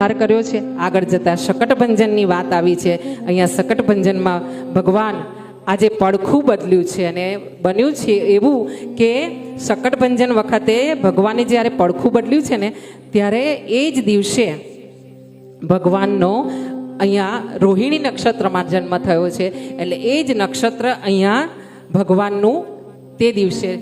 પાર કર્યો છે. આગળ જતા શકટભંજનની વાત આવી છે. અહીંયા શકટભંજનમાં ભગવાન આજે પડખું બદલ્યું છે અને બન્યું છે એવું કે શકટભંજન વખતે ભગવાને જ્યારે પડખું બદલ્યું છે ને, ત્યારે એ જ દિવસે ભગવાનનો અહીંયા રોહિણી નક્ષત્રમાં જન્મ થયો છે. એટલે એ જ નક્ષત્ર અહીંયા ભગવાનનું તે દિવસે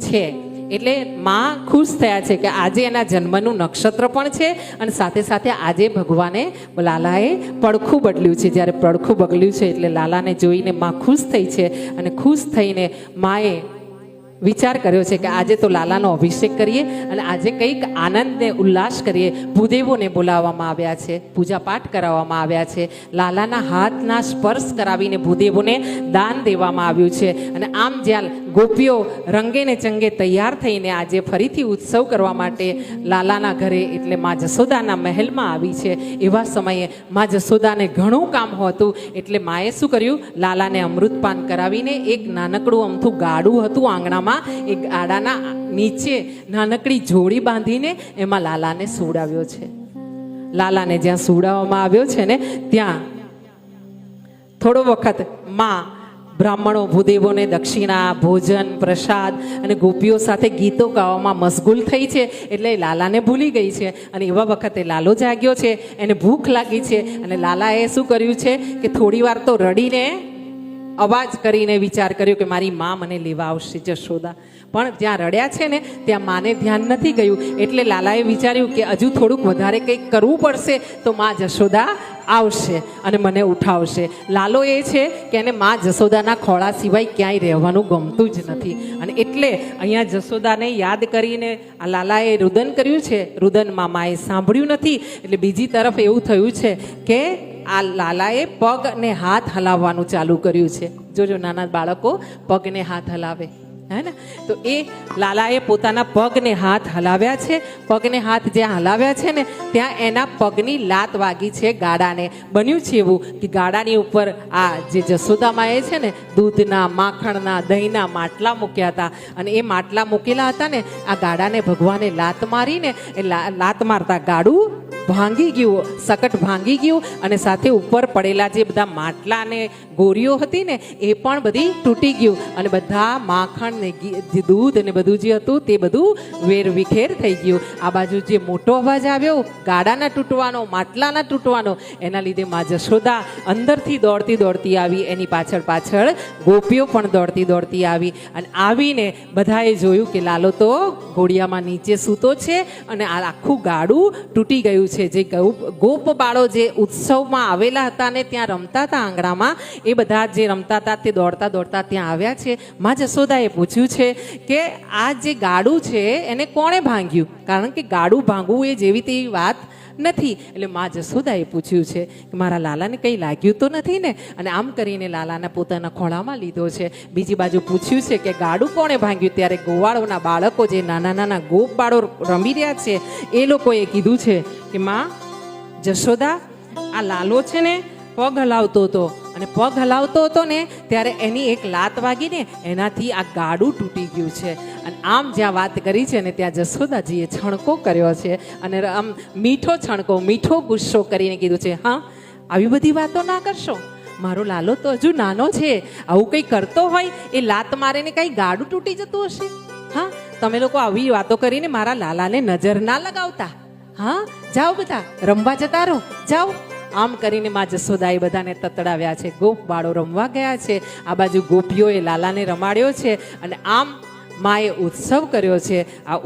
છે. એટલે માં ખુશ થયા છે કે આજે એના જન્મનું નક્ષત્ર પણ છે અને સાથે સાથે આજે ભગવાને લાલાએ પડખું બદલ્યું છે. જ્યારે પડખું બદલ્યું છે એટલે લાલાને જોઈને માં ખુશ થઈ છે અને ખુશ થઈને માએ વિચાર કર્યો છે કે આજે તો લાલાનો અભિષેક કરીએ અને આજે કંઈક આનંદને ઉલ્લાસ કરીએ. ભૂદેવોને બોલાવવામાં આવ્યા છે, પૂજાપાઠ કરાવવામાં આવ્યા છે. લાલાના હાથના સ્પર્શ કરાવીને ભૂદેવોને દાન દેવામાં આવ્યું છે. અને આમ જ્યાં ગોપીઓ રંગે ને ચંગે તૈયાર થઈને આજે ફરીથી ઉત્સવ કરવા માટે લાલાના ઘરે એટલે મા જસોદાના મહેલમાં આવી છે. એવા સમયે મા જસોદાને ઘણું કામ હતું એટલે માએ શું કર્યું? લાલાને અમૃતપાન કરાવીને એક નાનકડું અમથું ગાડું હતું આંગણામાં. એ ગાડાના નીચે નાનકડી જોડી બાંધીને એમાં લાલાને સુવડાવ્યો છે. લાલાને જ્યાં સુવડાવવામાં આવ્યો છે ને, ત્યાં થોડો વખતમાં બ્રાહ્મણો ભૂદેવોને દક્ષિણા, ભોજન, પ્રસાદ અને ગોપીઓ સાથે ગીતો ગાવામાં મશગુલ થઈ છે એટલે લાલાને ભૂલી ગઈ છે અને એવા વખતે લાલો જાગ્યો છે, એને ભૂખ લાગી છે અને લાલાએ શું કર્યું છે કે થોડી વાર તો રડીને અવાજ કરીને વિચાર કર્યો કે મારી મા મને લેવા આવશે જશોદા. પણ જ્યાં રડ્યા છે ને, ત્યાં માને ધ્યાન નથી ગયું. એટલે લાલાએ વિચાર્યું કે હજુ થોડુંક વધારે કંઈક કરવું પડશે તો મા જશોદા આવશે અને મને ઉઠાવશે. લાલો એ છે કે એને મા જશોદાના ખોળા સિવાય ક્યાંય રહેવાનું ગમતું જ નથી. અને એટલે અહીંયા જશોદાને યાદ કરીને આ લાલાએ રુદન કર્યું છે. રુદન મામાએ સાંભળ્યું નથી. એટલે બીજી તરફ એવું થયું છે કે આ લાલાએ પગ અને હાથ હલાવવાનું ચાલુ કર્યું છે. જોજો નાના બાળકો, પગને હાથ હલાવે. હે ને? તો એ લાલાએ પોતાના પગને હાથ હલાવ્યા છે. પગને હાથ જ્યાં હલાવ્યા છે ને, ત્યાં એના પગની લાત વાગી છે ગાડાને. બન્યું છે એવું કે ગાડાની ઉપર આ જે જસોદામાએ છે ને, દૂધના, માખણના, દહીંના માટલા મૂક્યા હતા. અને એ માટલા મૂકેલા હતા ને, આ ગાડાને ભગવાને લાત મારીને, એ લાત મારતા ગાડું ભાંગી ગયું, સકટ ભાંગી ગયું અને સાથે ઉપર પડેલા જે બધા માટલા અને ગોરીઓ હતી ને, એ પણ બધી તૂટી ગયું અને બધા માખણ ને દૂધ અને બધું જે હતું તે બધું વેર વિખેર થઈ ગયું. આ બાજુ જે મોટો અવાજ આવ્યો, ગાડાના તૂટવાનો, માટલાના તૂટવાનો, એના લીધે મા જશોદા અંદરથી દોડતી દોડતી આવી, એની પાછળ પાછળ ગોપીઓ પણ દોડતી દોડતી આવી અને આવીને બધાએ જોયું કે લાલો તો ઘોડિયામાં નીચે સૂતો છે અને આ આખું ગાડું તૂટી ગયું છે. જે ગૌપ ગોપ બાળો જે ઉત્સવમાં આવેલા હતા ને ત્યાં રમતા હતા આંગણામાં, એ બધા જે રમતા હતા તે દોડતા દોડતા ત્યાં આવ્યા છે. માં જશોદાએ પૂછ્યું છે કે આ જે ગાડું છે, એને કોણે ભાંગ્યું? કારણ કે ગાડું ભાંગવું એ જેવી તેવી વાત નથી. એટલે મા જસોદાએ પૂછ્યું છે કે મારા લાલાને કંઈ લાગ્યું તો નથી ને? અને આમ કરીને લાલાના પોતાના ખોળામાં લીધો છે. બીજી બાજુ પૂછ્યું છે કે ગાડું કોણે ભાંગ્યું? ત્યારે ગોવાળોના બાળકો જે નાના નાના ગોપ બાળો રમી રહ્યા છે, એ લોકોએ કીધું છે કે, માં, જશોદા, આ લાલો છે ને, પગ હલાવતો હતો. અને પગ હલાવતો હતો ને, ત્યારે એની એક લાત વાગીને એનાથી આ ગાડું તૂટી ગયું છે. અને આમ જ્યાં વાત કરી છે ને, ત્યાં જશોદાજીએ છણકો કર્યો છે અને આમ મીઠો છણકો, મીઠો ગુસ્સો કરીને કીધું છે, હા, આવી બધી વાતો ના કરશો? મારો લાલો તો હજુ નાનો છે. આવું કંઈ કરતો હોય, એ લાત મારીને કંઈ ગાડું તૂટી જતું હશે? હા, તમે લોકો આવી વાતો કરીને મારા લાલાને નજર ના લગાવતા. હા, જાઓ બધા, રમવા જતા રહો, જાઓ. આમ કરીને માં જસોદાએ બધાને તતડાવ્યા છે. ગોપ બાળો રમવા ગયા છે. આ બાજુ ગોપીઓએ લાલાને રમાડ્યો છે અને આમ માએ ઉત્સવ કર્યો છે. આ